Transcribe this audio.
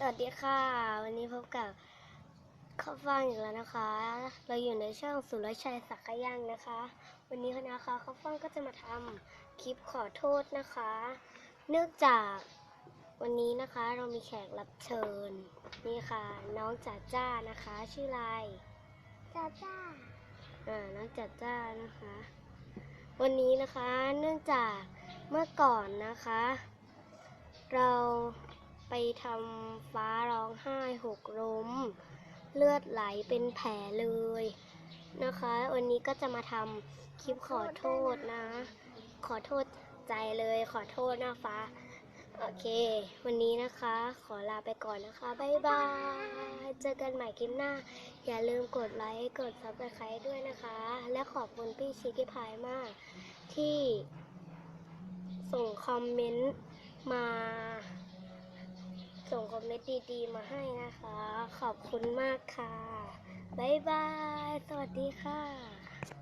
สวัสดีค่ะ วันนี้พบกับข้าวฟ่างอีกแล้วนะคะ เราอยู่ในช่องสุรชัยสักขย่างนะคะ วันนี้นะคะข้าวฟ่างก็จะมาทำคลิปขอโทษนะคะ เนื่องจากวันนี้นะคะเรามีแขกรับเชิญนี่ค่ะ น้องจ๋าจ้านะคะ ชื่ออะไรจ้าจ้าอ่าน้องจ๋าจ้านะคะ วันนี้นะคะเนื่องจากเมื่อก่อนนะคะ เรา ไปทำฟ้าร้องไห้หกล้ม เลือดไหลเป็นแผลเลยนะคะ วันนี้ก็จะมาทำคลิปขอโทษนะ ขอโทษใจเลยขอโทษนะฟ้า โอเค วันนี้นะคะ ขอลาไปก่อนนะคะ บ๊ายบาย เจอกันใหม่คลิปหน้า อย่าลืมกดไลค์ กดซับสไครต์ด้วยนะคะ และขอบคุณพี่ชิคกี้พายมาก ที่ส่งคอมเมนต์มา มเมนต์ดีๆ มาให้นะคะ ขอบคุณมากค่ะ บ๊ายบาย สวัสดีค่ะ